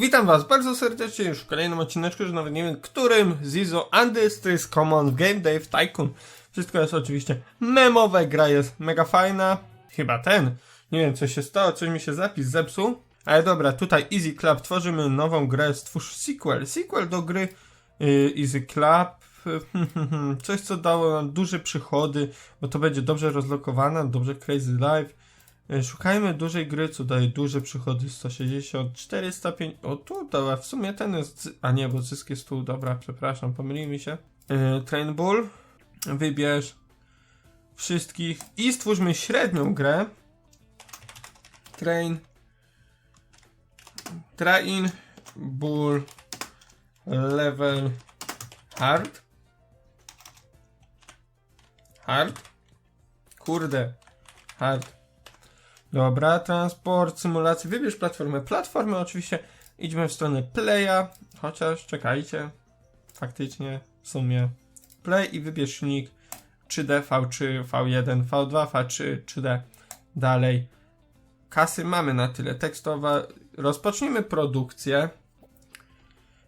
Witam was bardzo serdecznie już w kolejnym odcineczku, że nawet nie wiem którym z Izo Andys, to Common Game Dave Tycoon. Wszystko jest oczywiście memowe, gra jest mega fajna. Chyba ten. Nie wiem co się stało, coś mi się zapis zepsuł. Ale dobra, tutaj Easy Club tworzymy nową grę, stwórz sequel. Sequel do gry yy, Easy Club. Coś co dało nam duże przychody, bo to będzie dobrze rozlokowane, dobrze Crazy Life. E, Szukajmy dużej gry, co daje duże przychody 160, 405. O tu, dobra, w sumie ten jest. A nie, bo zysk jest tu, dobra, przepraszam, pomylił mi się. Yy, Train Bull. Wybierz wszystkich i stwórzmy średnią grę. Train. Train Bull Level Hard. Hard? Kurde. Hard. Dobra, transport, symulacji. Wybierz platformę. Platformę oczywiście idźmy w stronę Playa, chociaż czekajcie. Faktycznie, w sumie. Play i wybierz silnik 3D, V3, V1, V2, V3, 3D. Dalej. Kasy mamy na tyle. Tekstowa. Rozpocznijmy produkcję.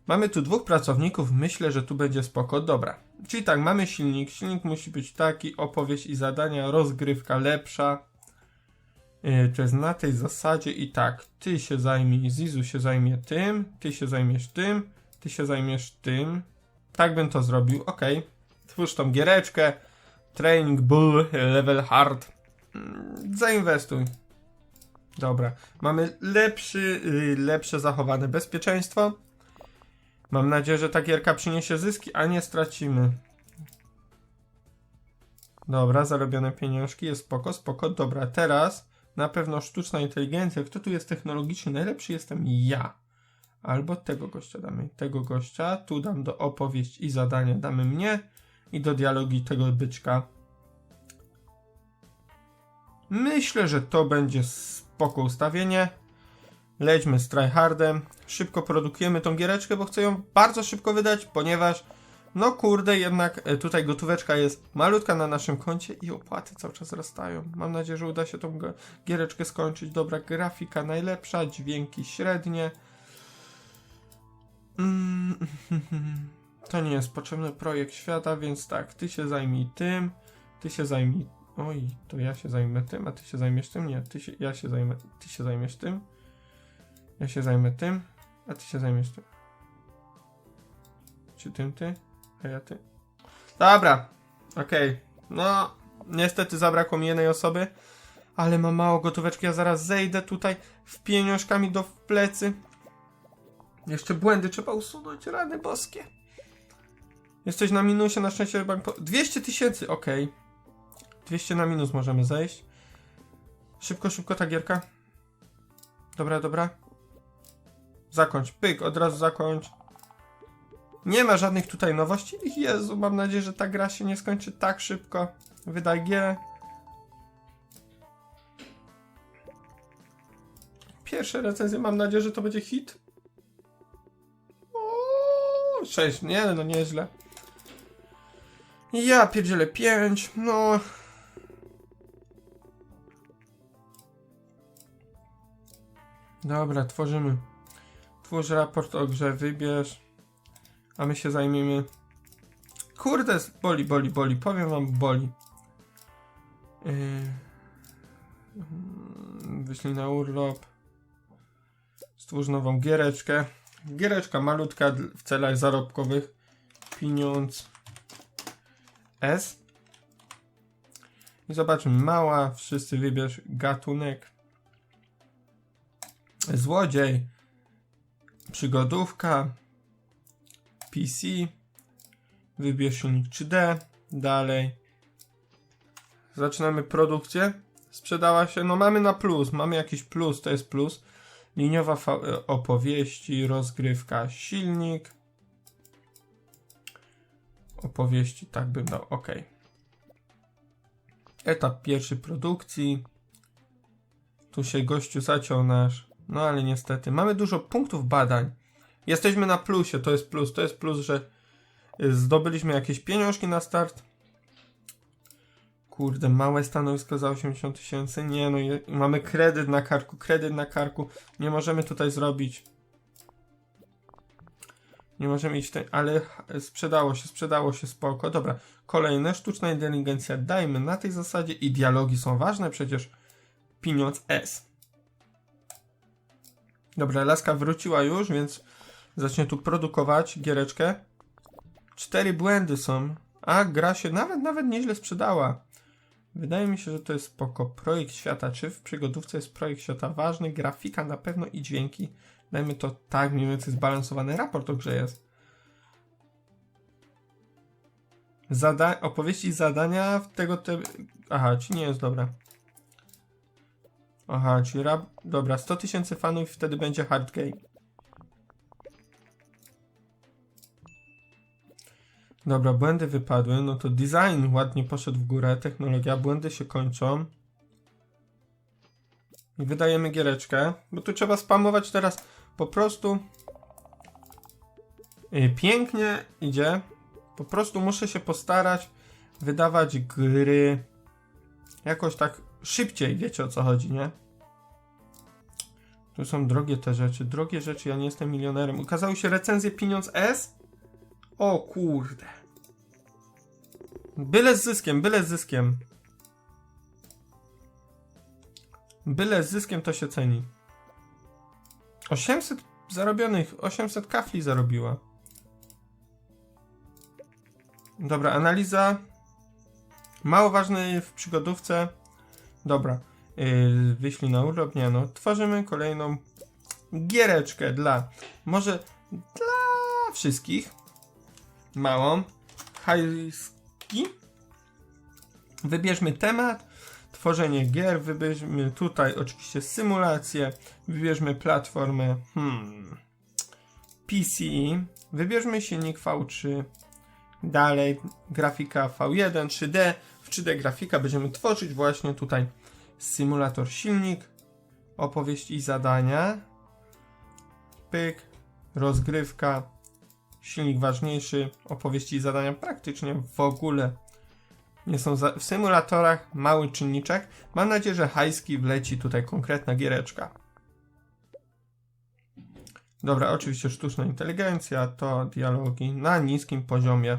Mamy tu dwóch pracowników. Myślę, że tu będzie spoko. Dobra. Czyli tak, mamy silnik. Silnik musi być taki. Opowieść i zadania. Rozgrywka lepsza. Yy, To jest na tej zasadzie i tak, ty się zajmij, Zizu się zajmie tym, ty się zajmiesz tym, ty się zajmiesz tym. Tak bym to zrobił, ok. Twórz tą giereczkę, training bull, level hard. Mm, Zainwestuj. Dobra, mamy lepszy, yy, lepsze zachowane bezpieczeństwo. Mam nadzieję, że ta gierka przyniesie zyski, a nie stracimy. Dobra, zarobione pieniążki, jest spoko, spoko. Dobra, teraz na pewno sztuczna inteligencja. Kto tu jest technologicznie najlepszy? Jestem ja. Albo tego gościa damy. Tego gościa. Tu dam do opowieść i zadania damy mnie. I do dialogi tego byczka. Myślę, że to będzie spoko ustawienie. Lećmy z tryhardem. Szybko produkujemy tą giereczkę, bo chcę ją bardzo szybko wydać, ponieważ no kurde, jednak e, tutaj gotóweczka jest malutka na naszym koncie i opłaty cały czas wzrastają. Mam nadzieję, że uda się tą giereczkę skończyć. Dobra grafika najlepsza, dźwięki średnie. Mm, To nie jest potrzebny projekt świata, więc tak, ty się zajmij tym, ty się zajmij. Oj, to ja się zajmę tym, a ty się zajmiesz tym? Nie, ty się, ja się zajmę, ty się zajmiesz tym. Ja się zajmę tym, a ty się zajmiesz tym. Czy tym ty? Ja ty. Dobra, okej. No, niestety zabrakło mi jednej osoby, ale mam mało gotóweczki. Ja zaraz zejdę tutaj w pieniążkami do plecy. Jeszcze błędy trzeba usunąć, rany boskie. Jesteś na minusie, na szczęście. Po... 200 tysięcy, okej. 200 na minus możemy zejść. Szybko, szybko ta gierka. Dobra, dobra. Zakończ, pyk, od razu zakończ. Nie ma żadnych tutaj nowości. Jezu, mam nadzieję, że ta gra się nie skończy tak szybko. Wydaj G. Pierwsze recenzje, mam nadzieję, że to będzie hit. O, 6, nie no nieźle. Ja pierdzielę 5, no. Dobra, tworzymy. Twórz raport o grze, wybierz. A my się zajmiemy. Kurde, boli, boli, boli. Powiem wam, boli. Yy... Wyślij na urlop. Stwórz nową giereczkę. Giereczka malutka w celach zarobkowych. Pieniądz. S. I zobaczmy. Mała. Wszyscy wybierz gatunek. Złodziej. Przygodówka. PC. Wybierz silnik 3D. Dalej. Zaczynamy produkcję. Sprzedała się. No mamy na plus. Mamy jakiś plus. To jest plus. Liniowa e, opowieści. Rozgrywka. Silnik. Opowieści. Tak bym dał. OK. Etap pierwszy produkcji. Tu się gościu zaciął nasz. No ale niestety. Mamy dużo punktów badań. Jesteśmy na plusie, to jest plus. To jest plus, że y, zdobyliśmy jakieś pieniążki na start. Kurde, małe stanowisko za 80 tysięcy. Nie no, mamy kredyt na karku, kredyt na karku. Nie możemy tutaj zrobić Nie możemy iść ten, ale sprzedało się, sprzedało się spoko. Dobra, kolejne, sztuczna inteligencja dajmy na tej zasadzie i dialogi są ważne, przecież pieniądz S. Dobra, laska wróciła już, więc zacznie tu produkować giereczkę. Cztery błędy są, a gra się nawet, nawet nieźle sprzedała. Wydaje mi się, że to jest spoko. Projekt świata. Czy w przygodówce jest projekt świata ważny? Grafika na pewno i dźwięki. Dajmy to tak, mniej więcej zbalansowany raport o grze jest. Zada opowieści i zadania w tego te... Aha, czy nie jest dobra. Aha, czyli rap... Dobra, 100 tysięcy fanów wtedy będzie hard game. Dobra, błędy wypadły, no to design ładnie poszedł w górę, technologia, błędy się kończą. I wydajemy giereczkę, bo tu trzeba spamować teraz po prostu. Yy, Pięknie idzie. Po prostu muszę się postarać wydawać gry jakoś tak szybciej, wiecie o co chodzi, nie? Tu są drogie te rzeczy, drogie rzeczy, ja nie jestem milionerem. Ukazały się recenzje Pieniądz S? O kurde. Byle z zyskiem, byle z zyskiem. Byle z zyskiem to się ceni. 800 zarobionych, 800 kafli zarobiła. Dobra, analiza. Mało ważny w przygodówce. Dobra. Yy, wyślij na urlop. Nie no. Tworzymy kolejną giereczkę dla. Może dla wszystkich. Małą. Hajski. Wybierzmy temat. Tworzenie gier. Wybierzmy tutaj oczywiście symulację. Wybierzmy platformę. Hmm. PC. Wybierzmy silnik V3. Dalej grafika V1, 3D. W 3D grafika będziemy tworzyć właśnie tutaj symulator silnik, opowieść i zadania. Pyk, rozgrywka, silnik ważniejszy, opowieści i zadania praktycznie w ogóle nie są za... w symulatorach mały czynniczek. Mam nadzieję, że hajski wleci tutaj konkretna giereczka. Dobra, oczywiście sztuczna inteligencja to dialogi na niskim poziomie.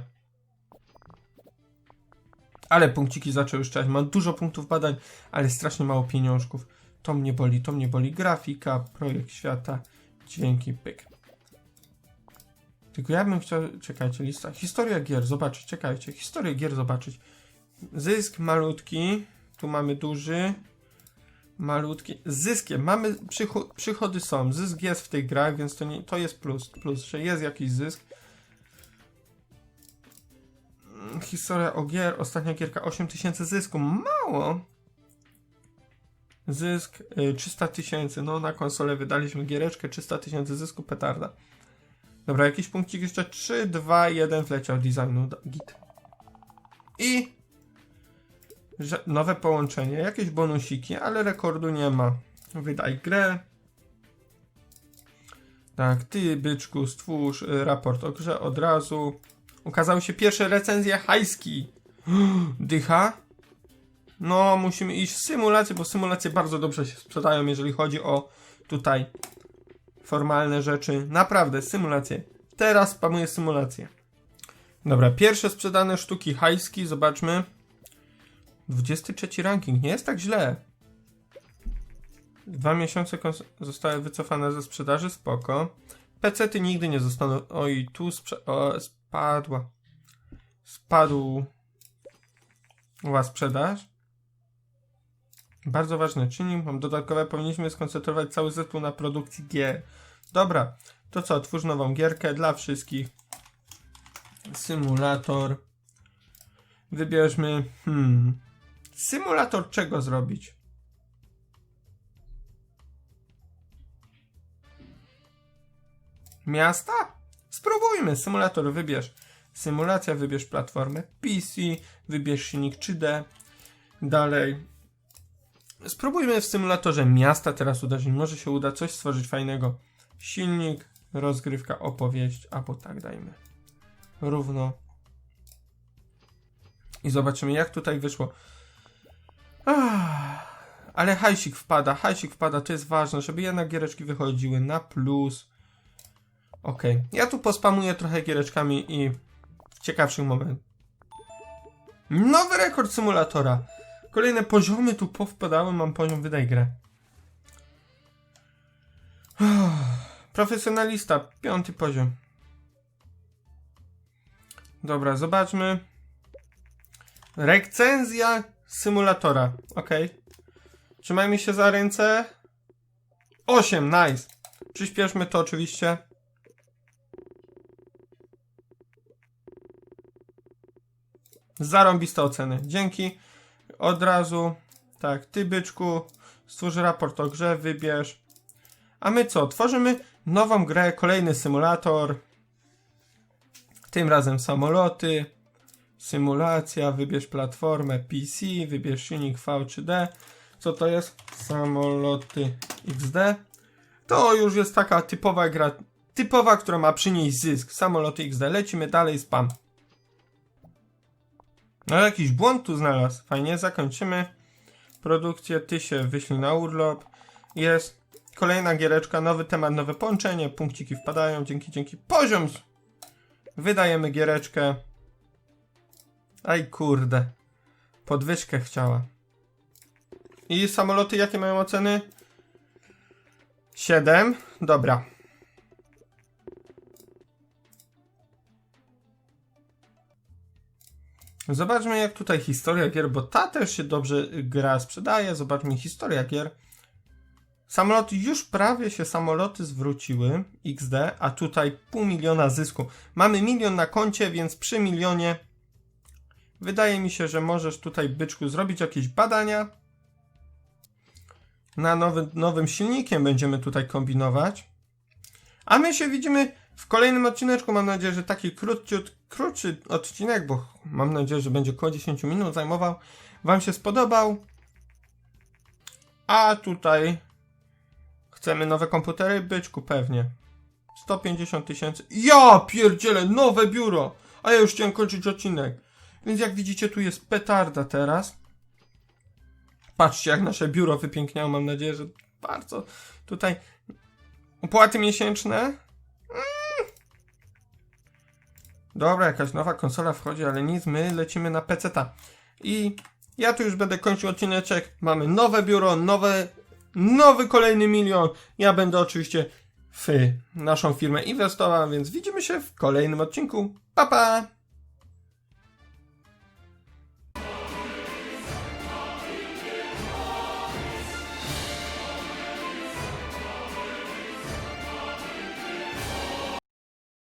Ale punkciki zaczęły szczać. Mam dużo punktów badań, ale strasznie mało pieniążków. To mnie boli, to mnie boli. Grafika, projekt świata, dźwięki, pyk. Tylko ja bym chciał, czekajcie, lista. Historia gier, zobaczyć, czekajcie. Historię gier zobaczyć. Zysk malutki, tu mamy duży, malutki. Zyskiem, mamy, przycho przychody są, zysk jest w tych grach, więc to, nie, to jest plus, plus, że jest jakiś zysk. Historia o gier, ostatnia gierka 8000 zysku, mało. Zysk y, 300 tysięcy, no na konsolę wydaliśmy giereczkę, 300 tysięcy zysku, petarda. Dobra, jakiś punkcik jeszcze 3, 2, 1 wleciał designu, do- git. I nowe połączenie, jakieś bonusiki, ale rekordu nie ma. Wydaj grę. Tak, ty byczku, stwórz y, raport o grze od razu. Ukazały się pierwsze recenzje hajski. Dycha? No, musimy iść w symulację, bo symulacje bardzo dobrze się sprzedają, jeżeli chodzi o tutaj formalne rzeczy. Naprawdę, symulacje. Teraz spamuję symulację. Dobra, pierwsze sprzedane sztuki hajski, zobaczmy. 23 ranking, nie jest tak źle. Dwa miesiące zostały wycofane ze sprzedaży, spoko. PC-ty nigdy nie zostaną. Oj, tu sprze- o, spadła. Spadł. Ła sprzedaż. Bardzo ważny czynnik. Dodatkowe. Powinniśmy skoncentrować cały zespół na produkcji gier. Dobra, to co? Twórz nową gierkę dla wszystkich. Symulator. Wybierzmy. Hmm. Symulator czego zrobić? Miasta? Spróbujmy. Symulator wybierz. Symulacja, wybierz platformę PC, wybierz silnik 3D. Dalej. Spróbujmy w symulatorze miasta teraz uderzyć. Może się uda coś stworzyć fajnego. Silnik, rozgrywka, opowieść, albo tak dajmy. Równo. I zobaczymy, jak tutaj wyszło. Ah, ale hajsik wpada, hajsik wpada, to jest ważne, żeby jednak giereczki wychodziły na plus. Okej, ja tu pospamuję trochę giereczkami i ciekawszych moment. Nowy rekord symulatora. Kolejne poziomy tu powpadały, mam poziom wydaj grę. Profesjonalista, piąty poziom. Dobra, zobaczmy. Recenzja symulatora. Ok. Trzymajmy się za ręce. 8, nice. Przyspieszmy to oczywiście. Zarąbiste oceny. Dzięki. Od razu. Tak, ty byczku. Stwórz raport o grze, wybierz. A my co? Tworzymy nową grę, kolejny symulator. Tym razem samoloty. Symulacja, wybierz platformę PC, wybierz silnik V3D. Co to jest? Samoloty XD. To już jest taka typowa gra, typowa, która ma przynieść zysk. Samoloty XD. Lecimy dalej, spam. No jakiś błąd tu znalazł. Fajnie, zakończymy. Produkcję, ty się wyślij na urlop. Jest kolejna giereczka, nowy temat, nowe połączenie. Punkciki wpadają, dzięki, dzięki. Poziom! Wydajemy giereczkę. Aj kurde. Podwyżkę chciała. I samoloty jakie mają oceny? 7. Dobra. Zobaczmy jak tutaj historia gier, bo ta też się dobrze gra sprzedaje. Zobaczmy historia gier. Samoloty, już prawie się samoloty zwróciły XD, a tutaj pół miliona zysku. Mamy milion na koncie, więc przy milionie wydaje mi się, że możesz tutaj byczku zrobić jakieś badania. Na nowy, nowym silnikiem będziemy tutaj kombinować. A my się widzimy w kolejnym odcineczku. Mam nadzieję, że taki krótciut, krótszy odcinek, bo mam nadzieję, że będzie około 10 minut zajmował. Wam się spodobał. A tutaj chcemy nowe komputery, byczku pewnie. 150 tysięcy. Ja pierdzielę, nowe biuro! A ja już chciałem kończyć odcinek. Więc jak widzicie, tu jest petarda teraz. Patrzcie, jak nasze biuro wypiękniało. Mam nadzieję, że bardzo tutaj. Opłaty miesięczne. Dobra, jakaś nowa konsola wchodzi, ale nic, my lecimy na PC-ta. I ja tu już będę kończył odcineczek. Mamy nowe biuro, nowe, nowy kolejny milion. Ja będę oczywiście w naszą firmę inwestował, więc widzimy się w kolejnym odcinku. Pa, pa!